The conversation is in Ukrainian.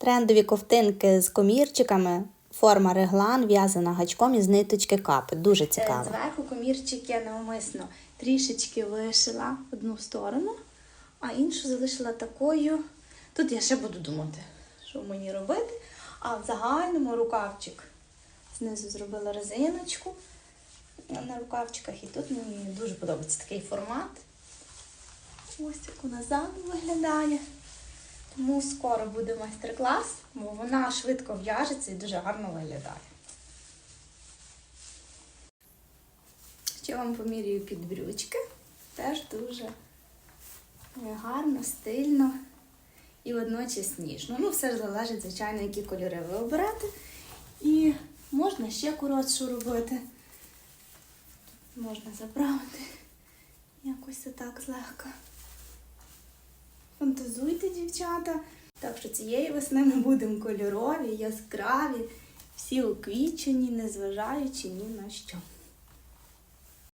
Трендові ковтинки з комірчиками, форма реглан, в'язана гачком із ниточки капи. Дуже Е, цікаво. Зверху комірчик я навмисно трішечки вишила одну сторону, а іншу залишила такою. Тут я ще буду думати, що мені робити. А в загальному рукавчик знизу зробила резиночку на рукавчиках, і тут мені дуже подобається такий формат. Ось як вона ззаду виглядає. Тому скоро буде майстер-клас, бо вона швидко в'яжеться і дуже гарно виглядає. Ще вам помірюю під брючки. Теж дуже гарно, стильно і водночас ніжно. Ну, все ж залежить, звичайно, які кольори ви оберете. І можна ще коротшу робити. Можна заправити якось отак злегка. Фантазуйте, дівчата. Так що цієї весни ми будемо кольорові, яскраві, всі уквічені, незважаючи ні на що.